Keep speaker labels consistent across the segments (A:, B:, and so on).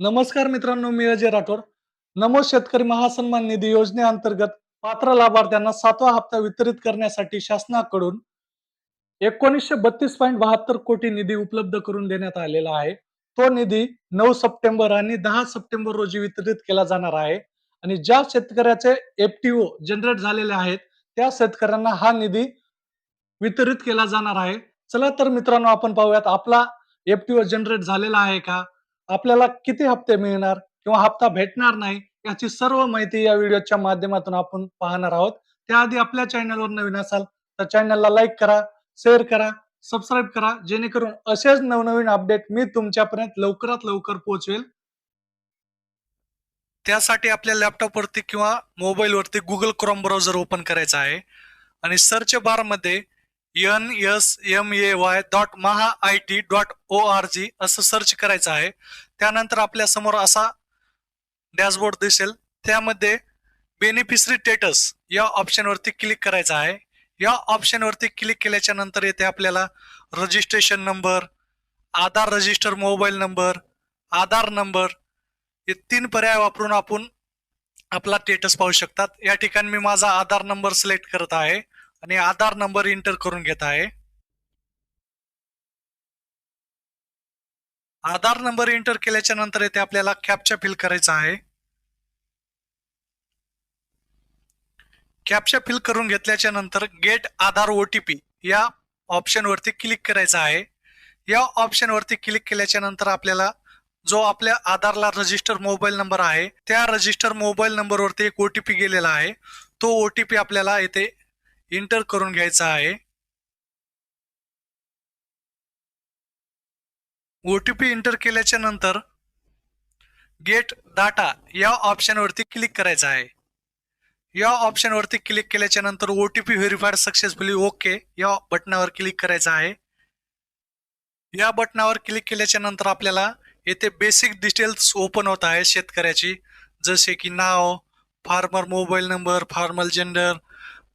A: नमस्कार मित्रांनो मी अजय राठोड. नमो शेतकरी महासन्मान निधी योजनेअंतर्गत पात्र लाभार्थ्यांना सातवा हप्ता वितरित करण्यासाठी शासनाकडून एकोणीसशे बत्तीस पॉईंट बहात्तर कोटी निधी उपलब्ध करून देण्यात आलेला आहे. तो निधी नऊ सप्टेंबर आणि दहा सप्टेंबर रोजी वितरित केला जाणार आहे. आणि ज्या शेतकऱ्याचे एफटीओ जनरेट झालेले आहेत त्या शेतकऱ्यांना हा निधी वितरित केला जाणार आहे. चला तर मित्रांनो आपण पाहूयात आपला एफटीओ जनरेट झालेला आहे का? आपल्याला किती हप्ते मिळणार किंवा हप्ता भेटणार नाही याची सर्व माहिती या व्हिडिओच्या माध्यमातून आपण पाहणार आहोत. त्याआधी आपल्या चॅनलवर नवीन असाल तर चॅनलला लाईक करा शेअर करा सबस्क्राईब करा जेणेकरून असेच नवनवीन अपडेट मी तुमच्यापर्यंत लवकरात लवकर पोहोचवेल. त्यासाठी आपल्या लॅपटॉपवरती किंवा मोबाईलवरती गुगल क्रोम ब्राउझर ओपन करायचा आहे. आणि सर्च बारमध्ये N S M A Y dot Maha I T dot O R G असं सर्च करायचं आहे. त्यानंतर आपल्यासमोर असा डॅशबोर्ड दिसेल. त्यामध्ये बेनिफिशरी स्टेटस या ऑप्शनवरती क्लिक करायचं आहे. या ऑप्शनवरती क्लिक केल्याच्यानंतर येथे आपल्याला registration number Aadhaar register mobile number Aadhaar number हे तीन पर्याय वापरून आपण आपला स्टेटस पाहू शकतात. या ठिकाणी मी माझा आधार नंबर सिलेक्ट करत आहे. आणि आधार नंबर इंटर करून घेत आहे. आधार नंबर इंटर केल्याच्यानंतर येथे आपल्याला कॅपचा फिल करायचा आहे. कॅप्चा फिल करून घेतल्याच्या नंतर गेट आधार ओटीपी या ऑप्शन वरती क्लिक करायचं आहे. या ऑप्शन वरती क्लिक केल्याच्यानंतर आपल्याला जो आपल्या आधारला रजिस्टर मोबाईल नंबर आहे त्या रजिस्टर मोबाईल नंबरवरती एक ओटीपी गेलेला आहे. तो ओटीपी आपल्याला येथे इंटर करून घ्यायचा आहे. ओटीपी इंटर केल्याच्यानंतर गेट डाटा या ऑप्शनवरती क्लिक करायचं आहे. या ऑप्शनवरती क्लिक केल्याच्यानंतर O T P verified successfully okay या बटनावर क्लिक करायचं आहे. या बटनावर क्लिक केल्याच्यानंतर आपल्याला येथे बेसिक डिटेल्स ओपन होत आहे शेतकऱ्याची. जसे की नाव farmer mobile number farmer gender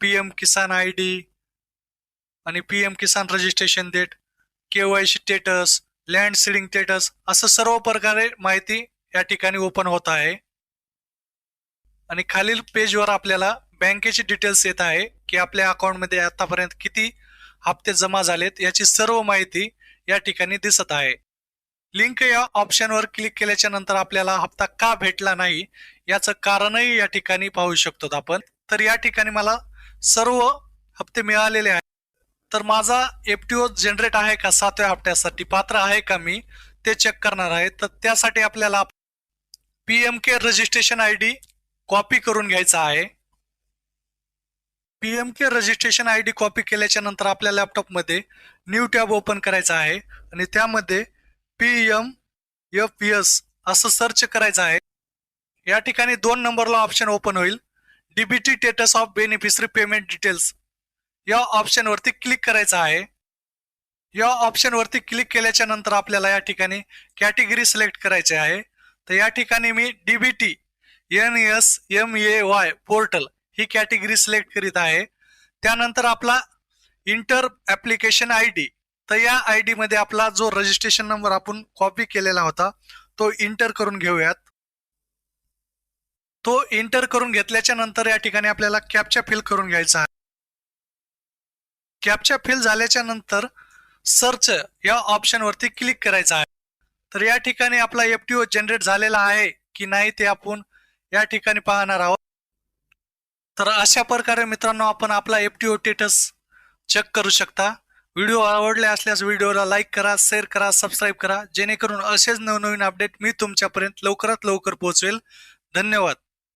A: P M Kisan I D आणि P M Kisan registration date K Y C status land seeding status असं सर्व प्रकारे माहिती या ठिकाणी ओपन होत आहे. आणि खालील पेजवर आपल्याला बँकेची डिटेल्स येत आहे की आपल्या अकाउंटमध्ये आतापर्यंत किती हप्ते जमा झालेत याची सर्व माहिती या ठिकाणी दिसत आहे. लिंक या ऑप्शनवर क्लिक केल्याच्यानंतर आपल्याला हप्ता का भेटला नाही याचं कारणही या ठिकाणी पाहू शकतो आपण. तर या ठिकाणी मला सर्व हप्ते मिळालेले आहेत. तर माझा एफटीओ जनरेट आहे का सातव्या हप्त्यासाठी पात्र आहे का मी ते चेक करणार आहे. तर त्यासाठी आपल्याला P M K registration I D copy करून घ्यायचा आहे. P M K registration I D copy केल्याच्यानंतर आपल्या लॅपटॉपमध्ये न्यू टॅब ओपन करायचा आहे. आणि त्यामध्ये पी एम एफ एस असं सर्च करायचं आहे. या ठिकाणी दोन नंबरला ऑप्शन ओपन होईल. DBT status of beneficiary payment details या ऑप्शनवरती क्लिक करायचं आहे. या ऑप्शनवरती क्लिक केल्याच्यानंतर आपल्याला या ठिकाणी कॅटेगरी सिलेक्ट करायची आहे. तर या ठिकाणी मी DBT N S M A Y portal he category select करीत आहे. त्यानंतर आपला इंटर ॲप्लिकेशन आय डी तर या आय डीमध्ये आपला जो रजिस्ट्रेशन नंबर आपण कॉपी केलेला होता तो इंटर करून घेऊयात. तो इंटर करून घेतल्याच्या नंतर या ठिकाणी आपल्याला कॅपचा फिल करून घ्यायचा आहे. कॅपचा फिल झाल्याच्यानंतर सर्च या ऑप्शनवरती क्लिक करायचा आहे. तर या ठिकाणी आपला एफटीओ जनरेट झालेला आहे की नाही ते आपण या ठिकाणी पाहणार आहोत. तर अशा प्रकारे मित्रांनो आपण आपला एफटीओ स्टेटस चेक करू शकता. व्हिडिओ आवडले असल्यास व्हिडिओला लाईक करा शेअर करा सबस्क्राईब करा. जेणेकरून असेच नवनवीन अपडेट मी तुमच्यापर्यंत लवकरात लवकर पोहोचवेल. धन्यवाद.